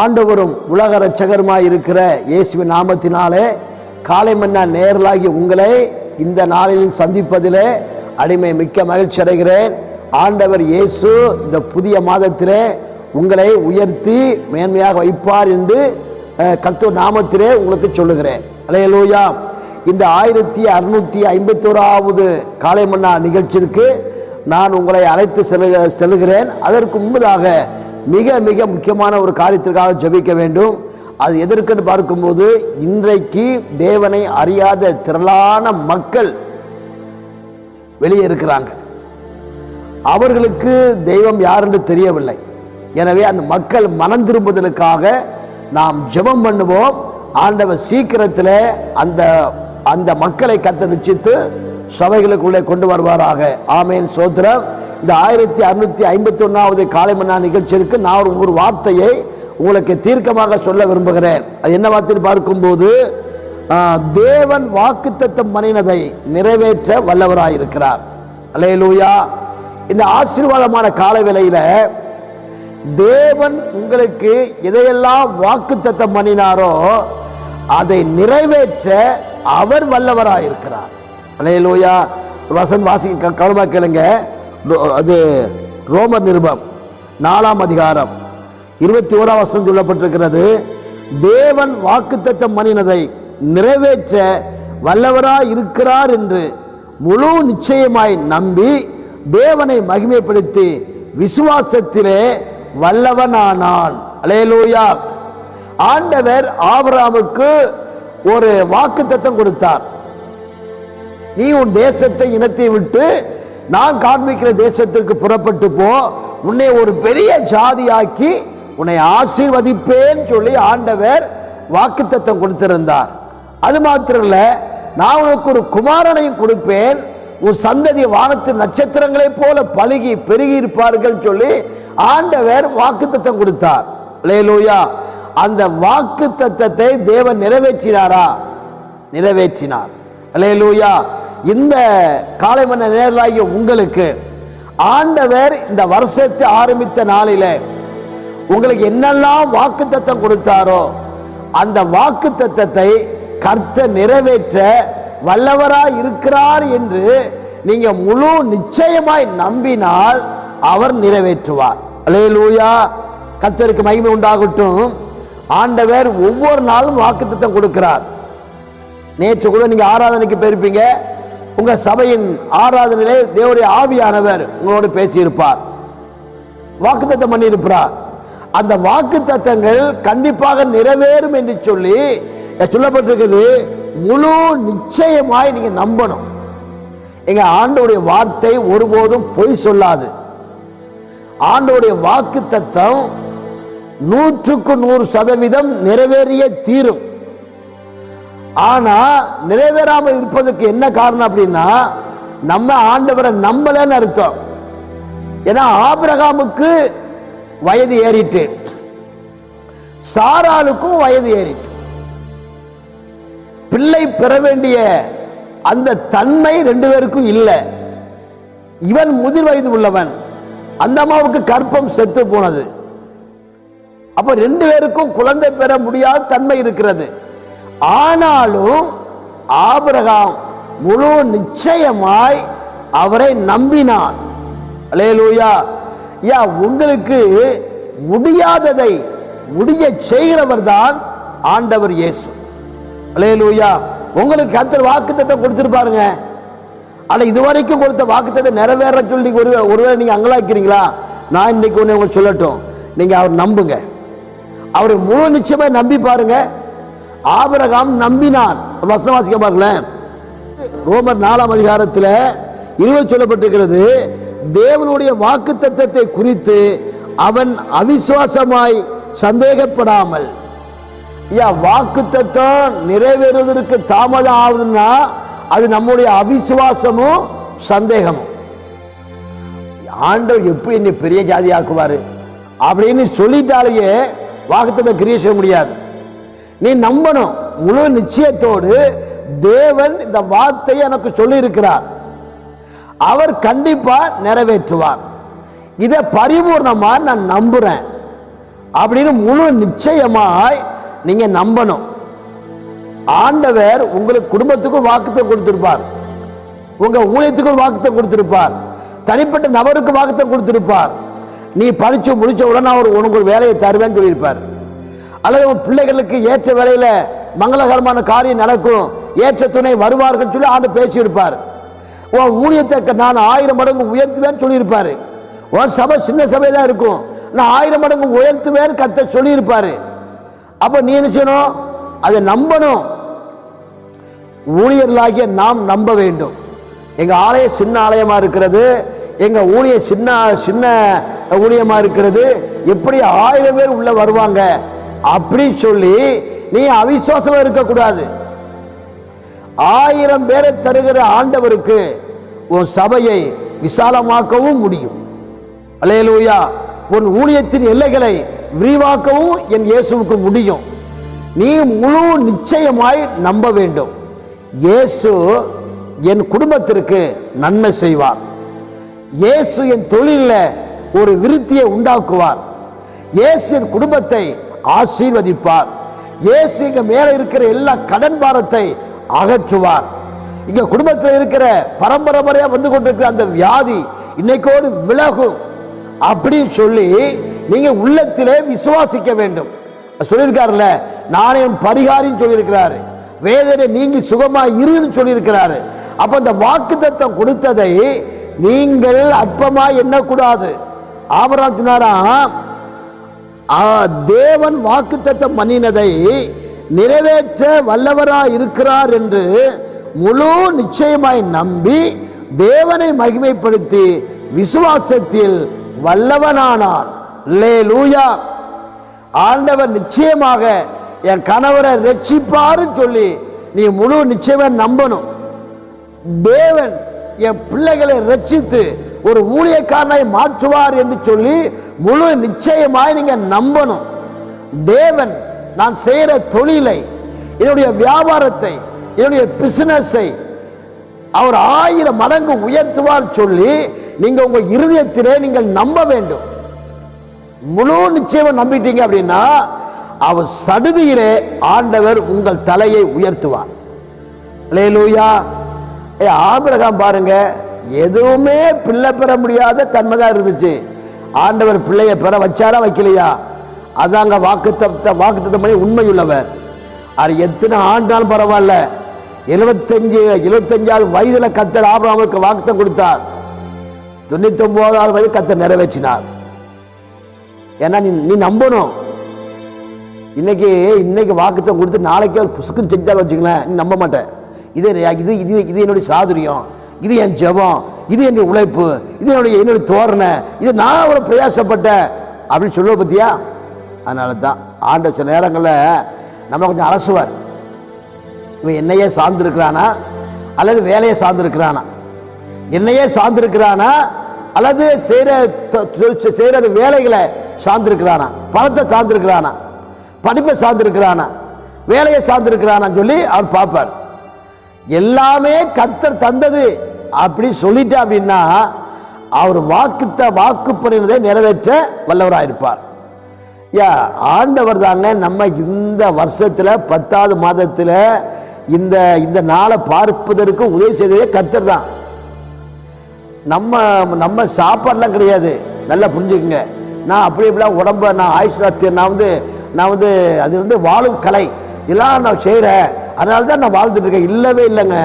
ஆண்டவரும் உலக ரட்சகருமாய் இருக்கிற இயேசுவின் நாமத்தினாலே காலை மன்னா நேரலாகி உங்களை இந்த நாளிலும் சந்திப்பதிலே அடிமை மிக்க மகிழ்ச்சி அடைகிறேன். ஆண்டவர் இயேசு இந்த புதிய மாதத்திலே உங்களை உயர்த்தி மேன்மையாக வைப்பார் என்று கத்தூர் நாமத்திலே உங்களுக்கு சொல்லுகிறேன். அலையலூயா இந்த ஆயிரத்தி அறுநூத்தி ஐம்பத்தோராவது காலை மன்னா நிகழ்ச்சிக்கு நான் உங்களை அழைத்து செல்ல செல்லுகிறேன். அதற்கு முன்பதாக மிக மிக முக்கியமான ஒரு காரியத்திற்காக ஜெபிக்க வேண்டும். அது எதற்குன்னு பார்க்கும்போது இன்றைக்கு தேவனை அறியாத திரளான மக்கள் வெளியே இருக்கிறாங்க. அவர்களுக்கு தெய்வம் யார் என்று தெரியவில்லை. எனவே அந்த மக்கள் மனம் திரும்புதலுக்காக நாம் ஜெபம் பண்ணுவோம். ஆண்டவர் சீக்கிரத்தில் அந்த அந்த மக்களை கத்த நிச்சயித்து சபைகளுக்குள்ளே கொண்டு வருவாராக. ஆமேன். சோத்ரம். இந்த ஆயிரத்தி அறுநூத்தி ஐம்பத்தி ஒன்றாவது காலை மன்னா நிகழ்ச்சிக்கு நான் ஒரு- ஒரு வார்த்தையை உங்களுக்கு தீர்க்கமாக சொல்ல விரும்புகிறேன். அது என்ன வார்த்தை பார்க்கும்போது தேவன் வாக்குத்தத்தம் பண்ணினதை நிறைவேற்ற வல்லவராயிருக்கிறார். லூயா இந்த ஆசீர்வாதமான கால வேளையில் தேவன் உங்களுக்கு எதையெல்லாம் வாக்குத்தத்தம் பண்ணினாரோ அதை நிறைவேற்ற அவர் வல்லவராயிருக்கிறார். அலையலோயா. வசந்த் வாசி கவனமாக கேளுங்க. ரோ- அது ரோமர் நிருபம் நாலாம் அதிகாரம். இருபத்தி ஓராம் வசனம் சொல்லப்பட்டிருக்கிறது. தேவன் வாக்குத்தத்தம் பண்ணினதை நிறைவேற்ற வல்லவராய் இருக்கிறார் என்று முழு நிச்சயமாய் நம்பி தேவனை மகிமைப்படுத்தி விசுவாசத்திலே வல்லவனானான். அலையலூயா. ஆண்டவர் ஆபராமுக்கு ஒரு வாக்குத்தத்தம் கொடுத்தார். நீ உன் தேசத்தை இனத்தை விட்டு நான் காண்பிக்கிற தேசத்திற்கு புறப்பட்டு போ. உன்னை ஒரு பெரிய ஜாதியாக்கி உன்னை ஆசீர்வதிப்பேன் சொல்லி ஆண்டவர் வாக்குத்தத்தம் கொடுத்திருந்தார். அது மாத்திரம் நான் உனக்கு ஒரு குமாரனையும் கொடுப்பேன். உன் சந்ததி வானத்து நட்சத்திரங்களைப் போல பழுகி பெருகி இருப்பார்கள் சொல்லி ஆண்டவர் வாக்குத்தத்தம் கொடுத்தார். லேலூயா அந்த வாக்குத்தத்தத்தை தேவன் நிறைவேற்றினாரா? நிறைவேற்றினார். அல்லேலூயா. இந்த காலை மன்ன நேரலாகிய உங்களுக்கு ஆண்டவர் இந்த வருஷத்தை ஆரம்பித்த நாளில உங்களுக்கு என்னெல்லாம் வாக்குத்தத்தம் கொடுத்தாரோ அந்த வாக்குத்தத்தத்தை கர்த்தர் நிறைவேற்ற வல்லவராய் இருக்கிறார் என்று நீங்க முழு நிச்சயமாய் நம்பினால் அவர் நிறைவேற்றுவார். அல்லேலூயா. கர்த்தருக்கு மகிமை உண்டாகட்டும். ஆண்டவர் ஒவ்வொரு நாளும் வாக்குத்தத்தம் கொடுக்கிறார். நேற்று கூட நீங்கள் ஆராதனைக்கு போயிருப்பீங்க. உங்கள் சபையின் ஆராதனையிலே தேவருடைய ஆவியானவர் உங்களோடு பேசியிருப்பார். வாக்குத்தத்தம் பண்ணியிருப்பார் அந்த வாக்குத்தத்தங்கள் கண்டிப்பாக நிறைவேறும் என்று சொல்லி சொல்லப்பட்டிருக்குது. முழு நிச்சயமாய் நீங்கள் நம்பணும். எங்கள் ஆண்டோடைய வார்த்தை ஒருபோதும் பொய் சொல்லாது. ஆண்டோடைய வாக்குத்தத்தம் நூற்றுக்கு நூறு சதவீதம் நிறைவேறிய தீரும். ஆனா நிறைவேறாமல் இருப்பதற்கு என்ன காரணம் அப்படின்னா நம்ம ஆண்டவரை நம்பலன்னு அர்த்தம். ஏன்னா ஆபிரகாமுக்கு வயது ஏறிட்டு சாராளுக்கும் வயது ஏறிட்டு பிள்ளை பெற வேண்டிய அந்த தன்மை ரெண்டு பேருக்கும் இல்லை. இவன் முதிர் வயது உள்ளவன் அந்த அம்மாவுக்கு கற்பம் செத்து போனது. அப்ப ரெண்டு பேருக்கும் குழந்தை பெற முடியாத தன்மை இருக்கிறது. ஆனாலும் ஆபிரகாம் முழு நிச்சயமாய் அவரை நம்பினான். அலேலூயா யா உங்களுக்கு முடியாததை முடிய செய்கிறவர் தான் ஆண்டவர் இயேசு. அலேலூயா உங்களுக்கு கத்தர் வாக்குத்தத்தை கொடுத்துருப்பாருங்க. இது இதுவரைக்கும் கொடுத்த வாக்குத்தத்தை நிறைவேற சொல்லி ஒரு ஒருவேளை நீங்கள் அங்கலாக்கிறீங்களா நான் இன்றைக்கு ஒன்று உங்களுக்கு சொல்லட்டும். நீங்கள் அவர் நம்புங்க. அவரை முழு நிச்சயமாக நம்பி பாருங்கள் ஆபரகாம் நம்பினான் வசம் வசனம் வாசிக்க பாருங்களேன். ரோமர் நாலாம் அதிகாரத்தில் இருபது சொல்லப்பட்டிருக்கிறது தேவனுடைய வாக்குத்தத்தத்தை குறித்து அவன் அவிசுவாசமாய் சந்தேகப்படாமல் ஐயா வாக்குத்தத்தம் நிறைவேறுவதற்கு தாமதம் ஆகுதுன்னா அது நம்முடைய அவிசுவாசமும் சந்தேகமும். ஆண்டவர் எப்படி என்னை பெரிய ஜாதி ஆக்குவார் அப்படின்னு சொல்லிட்டாலேயே வாக்குத்தத்தை கிரியை செய்ய முடியாது. நீ நம்பணும். முழு நிச்சயத்தோடு தேவன் இந்த வார்த்தையை எனக்கு சொல்லியிருக்கிறார். அவர் கண்டிப்பாக நிறைவேற்றுவார். இதை பரிபூர்ணமாக நான் நம்புகிறேன் அப்படின்னு முழு நிச்சயமாய் நீங்கள் நம்பணும். ஆண்டவர் உங்களுக்கு குடும்பத்துக்கும் வாக்குத்தம் கொடுத்திருப்பார். உங்கள் ஊழியத்துக்கு ஒரு வாக்குத்தம் கொடுத்துருப்பார். தனிப்பட்ட நபருக்கு வாக்குத்தம் கொடுத்துருப்பார். நீ படித்து முடித்த உடனே அவர் உனக்கு ஒரு வேலையை தருவேன்னு சொல்லியிருப்பார். அல்லது உன் பிள்ளைகளுக்கு ஏற்ற வேலையில் மங்களகரமான காரியம் நடக்கும். ஏற்ற துணை வருவார்கள் சொல்லி ஆண்டு பேசியிருப்பார். உன் ஊழியத்தை நான் ஆயிரம் மடங்கு உயர்த்துவேன்னு சொல்லியிருப்பார். உன் சபை சின்ன சபை தான் இருக்கும். நான் ஆயிரம் மடங்கு உயர்த்துவேன்னு கத்த சொல்லியிருப்பார். அப்போ நீ என்ன செய்யணும்? அதை நம்பணும். ஊழியர்களாகிய நாம் நம்ப வேண்டும். எங்கள் ஆலயம் சின்ன ஆலயமாக இருக்கிறது. எங்கள் ஊழிய சின்ன சின்ன ஊழியமாக இருக்கிறது. எப்படி ஆயிரம் பேர் உள்ளே வருவாங்க? அப்படி சொல்லி நீ அவிசுவாசம் இருக்கக்கூடாது. ஆயிரம் பேரை தருகிற ஆண்டவருக்கு உன் சபையை விசாலமாக்கவும் முடியும். அலையலூயா உன் ஊழியத்தின் எல்லைகளை விரிவாக்கவும் என் இயேசுவுக்கு முடியும். நீ முழு நிச்சயமாய் நம்ப வேண்டும். இயேசு என் குடும்பத்திற்கு நன்மை செய்வார். இயேசு என் தொழிலில் ஒரு விருத்தியை உண்டாக்குவார். இயேசு என் குடும்பத்தை ஆசீர்வதிப்பார். இயேசு இங்க மேல இருக்கிற எல்லா கடன் பாரத்தை அகற்றுவார். இங்க குடும்பத்தில் இருக்கிற பரம்பரை வந்து கொண்டிருக்கிற அந்த வியாதி இன்னைக்கோடு விலகும். அப்படின்னு சொல்லி நீங்க உள்ளத்திலே விசுவாசிக்க வேண்டும். சொல்லியிருக்காருல்ல நானே உன் பரிகாரின்னு சொல்லியிருக்கிறாரு. வேதனை நீங்கி சுகமா இருன்னு சொல்லியிருக்கிறாரு. அப்ப அந்த வாக்குத்தத்தம் கொடுத்ததை நீங்கள் அற்பமா எண்ணக்கூடாது. ஆபராம் சொன்னாராம் தேவன் வாக்குத்தத்தம் பண்ணினதை நிறைவேற்ற வல்லவராக இருக்கிறார் என்று முழு நிச்சயமாய் நம்பி தேவனை மகிமைப்படுத்தி விசுவாசத்தில் வல்லவனானான் லே லூயா ஆண்டவர் நிச்சயமாக என் கணவரை ரட்சிப்பாருன்னு சொல்லி நீ முழு நிச்சயமாக நம்பணும். தேவன் என் பிள்ளைகளை ரட்சித்து ஒரு ஊழியக்காரனை மாற்றுவார் என்று சொல்லி முழு நிச்சயமாய் நீங்க நம்பணும். தேவன் நான் செய்கிற தொழிலை என்னுடைய வியாபாரத்தை என்னுடைய பிசினஸை அவர் ஆயிரம் மடங்கு உயர்த்துவார் சொல்லி நீங்க உங்க இருதயத்திலே நீங்கள் நம்ப வேண்டும். முழு நிச்சயமா நம்பிட்டீங்க அப்படின்னா அவர் சடுதியிலே ஆண்டவர் உங்கள் தலையை உயர்த்துவார். லேலூயா ஏ ஆபிரகாம் பாருங்க எதுவுமே பிள்ளை பெற முடியாத தன்மை தான் இருந்துச்சு. ஆண்டவர் பிள்ளையை பெற வச்சாரா வைக்கலையா? அதாங்க வாக்குத்த வாக்குத்தத்தம் பண்ணி உண்மையுள்ளவர். அது எத்தனை ஆண்டாலும் பரவாயில்ல. எழுபத்தஞ்சு எழுபத்தஞ்சாவது வயதில் கத்தர் ஆபிரகாமுக்கு வாக்குத்தம் கொடுத்தார். தொண்ணூத்தொம்போதாவது வயது கத்தர் நிறைவேற்றினார். ஏன்னா நீ நீ நம்பணும். இன்னைக்கு இன்னைக்கு வாக்குத்தம் கொடுத்து நாளைக்கே ஒரு புசுக்குன்னு செஞ்சாலும் வச்சுங்களேன் நீ நம்ப மாட்டேன். இது இது இது இது என்னுடைய சாதுரியம். இது என் ஜெபம். இது என்னுடைய உழைப்பு. இது என்னுடைய என்னுடைய தோரணை. இது நான் ஒரு பிரயாசப்பட்டேன். அப்படின்னு சொல்லுவ பத்தியா? அதனால தான் ஆண்ட சில நேரங்களில் நம்ம கொஞ்சம் அலசுவார். இவன் என்னையே சார்ந்திருக்கிறானா? அல்லது வேலையை சார்ந்திருக்கிறானா? என்னையே சார்ந்திருக்கிறானா? அல்லது செய்கிற செய்கிற வேலைகளை சார்ந்திருக்கிறானா? பணத்தை சார்ந்திருக்கிறானா? படிப்பை சார்ந்திருக்கிறானா? வேலையை சார்ந்திருக்கிறானான்னு சொல்லி அவர் பார்ப்பார். எல்லாமே கர்த்தர் தந்தது அப்படி சொல்லிட்டா அப்படின்னா அவர் வாக்குத்த வாக்கு பண்ணினதை நிறைவேற்ற வல்லவராக இருப்பார் யா ஆண்டவர் தாங்க நம்ம இந்த வருஷத்தில் பத்தாவது மாதத்தில் இந்த இந்த நாளை பார்ப்பதற்கு உதவி செய்ததே கர்த்தர் தான். நம்ம நம்ம சாப்பாடெலாம் கிடையாது. நல்லா புரிஞ்சுக்குங்க. நான் அப்படி இப்படிலாம் உடம்ப நான் ஆயுஷ் நான் வந்து நான் வந்து அது வந்து வாழும் கலை. இதெல்லாம் நான் செய்கிறேன் அதனால தான் நான் வாழ்ந்துட்டு இருக்கேன். இல்லவே இல்லைங்க.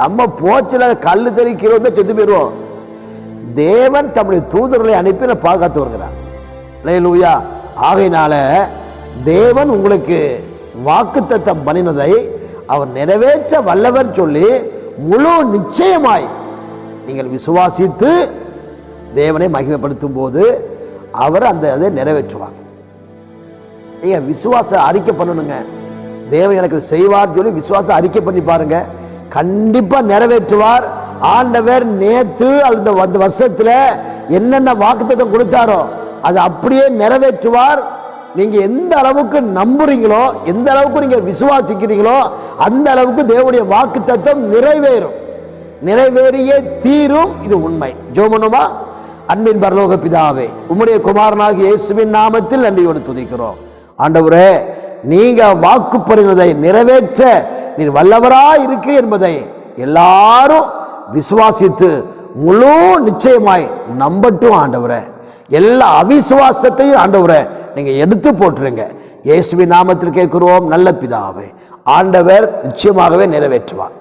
நம்ம போச்சில் கல் தெளிக்கிறோம் தான் செத்து போயிடுவோம். தேவன் தம்முடைய தூதர்களை அனுப்பி நான் பாதுகாத்து வருகிறார். லேலூயா ஆகையினால தேவன் உங்களுக்கு வாக்குத்தத்தம் பண்ணினதை அவர் நிறைவேற்ற வல்லவர் சொல்லி முழு நிச்சயமாய் நீங்கள் விசுவாசித்து தேவனை மகிமைப்படுத்தும் போது அவர் அந்த அதை நிறைவேற்றுவார். நீங்கள் விசுவாச அறிக்கை பண்ணணுங்க. தேவன் எனக்கு செய்வார் சொல்லி விசுவாசம் அறிக்கை பண்ணி பாருங்க. கண்டிப்பாக நிறைவேற்றுவார். ஆண்டவர் நேத்து அந்த அந்த வருஷத்தில் என்னென்ன வாக்குத்தத்தம் கொடுத்தாரோ அதை அப்படியே நிறைவேற்றுவார். நீங்கள் எந்த அளவுக்கு நம்புறீங்களோ எந்த அளவுக்கு நீங்கள் விசுவாசிக்கிறீங்களோ அந்த அளவுக்கு தேவனுடைய வாக்குத்தத்தம் நிறைவேறும். நிறைவேறியே தீரும். இது உண்மை. ஜோமனுமா? அன்பின் பரலோக பிதாவே உம்முடைய குமாரனாக இயேசுவின் நாமத்தில் நன்றியோடு துதிக்கிறோம். ஆண்டவரே நீங்கள் வாக்கு பண்ணினதை நிறைவேற்ற நீ வல்லவராக இருக்கு என்பதை எல்லாரும் விசுவாசித்து முழு நிச்சயமாய் நம்பட்டும் ஆண்டவரை. எல்லா அவிசுவாசத்தையும் ஆண்டவரை நீங்கள் எடுத்து போட்டுருங்க. இயேசுவின் நாமத்தில் கேட்குறோம் நல்ல பிதாவை. ஆண்டவர் நிச்சயமாகவே நிறைவேற்றுவார்.